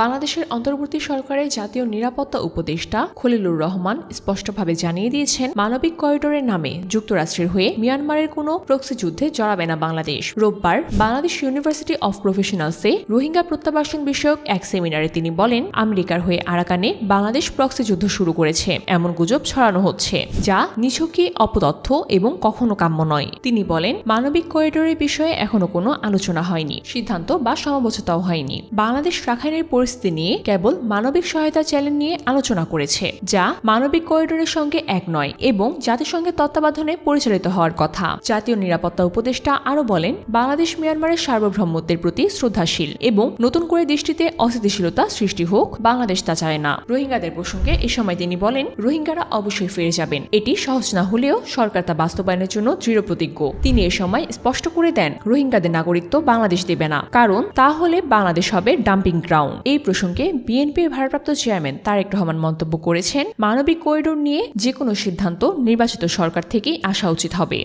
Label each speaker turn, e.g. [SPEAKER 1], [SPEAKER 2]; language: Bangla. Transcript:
[SPEAKER 1] বাংলাদেশের অন্তর্বর্তী সরকারের জাতীয় নিরাপত্তা উপদেষ্টা খলিলুর রহমান স্পষ্টভাবে জানিয়ে দিয়েছেন, মানবিক করিডোরের নামে যুক্তরাষ্ট্রের হয়ে মিয়ানমারের কোনো প্রক্সি যুদ্ধে জড়াবে না বাংলাদেশ। রোববার বাংলাদেশ ইউনিভার্সিটি অফ প্রফেশনালসে রোহিঙ্গা প্রত্যাবাসন বিষয়ক এক সেমিনারে তিনি বলেন, আমেরিকার হয়ে আরাকানে বাংলাদেশ প্রক্সি যুদ্ধ শুরু করেছে। এমন গুজব ছড়ানো হচ্ছে, যা নিছকই অপতথ্য এবং কখনো কাম্য নয়। তিনি বলেন, মানবিক করিডোরের বিষয়ে এখনও কোনো আলোচনা হয়নি, সিদ্ধান্ত বা সমঝোতাও হয়নি। বাংলাদেশ রাখাইনের পরিস্থিতি নিয়ে কেবল মানবিক সহায়তা চ্যানেল নিয়ে আলোচনা করেছে, যা মানবিক করিডোরের সঙ্গে এক নয় এবং জাতিসংঘের তত্ত্বাবধানে পরিচালিত হওয়ার কথা। জাতীয় নিরাপত্তা উপদেষ্টা আরও বলেন, বাংলাদেশ মিয়ানমারের সার্বভৌমত্বের প্রতি শ্রদ্ধাশীল এবং নতুন করে দেশটিতে অস্থিতিশীলতা সৃষ্টি হোক, বাংলাদেশ তা চায় না। রোহিঙ্গাদের প্রসঙ্গে এ সময় তিনি বলেন, রোহিঙ্গারা অবশ্যই ফিরে যাবেন। এটি সহজ না হলেও সরকার তা বাস্তবায়নের জন্য দৃঢ় প্রতিজ্ঞ। তিনি এ সময় স্পষ্ট করে দেন, রোহিঙ্গাদের নাগরিকত্ব বাংলাদেশ দেবে না, কারণ তা হলে বাংলাদেশ হবে ডাম্পিং গ্রাউন্ড। এই প্রসঙ্গে বিএনপির ভারপ্রাপ্ত চেয়ারম্যান তারেক রহমান মন্তব্য করেছেন, মানবিক করিডোর নিয়ে যে কোনো সিদ্ধান্ত নির্বাচিত সরকার থেকেই আসা উচিত হবে।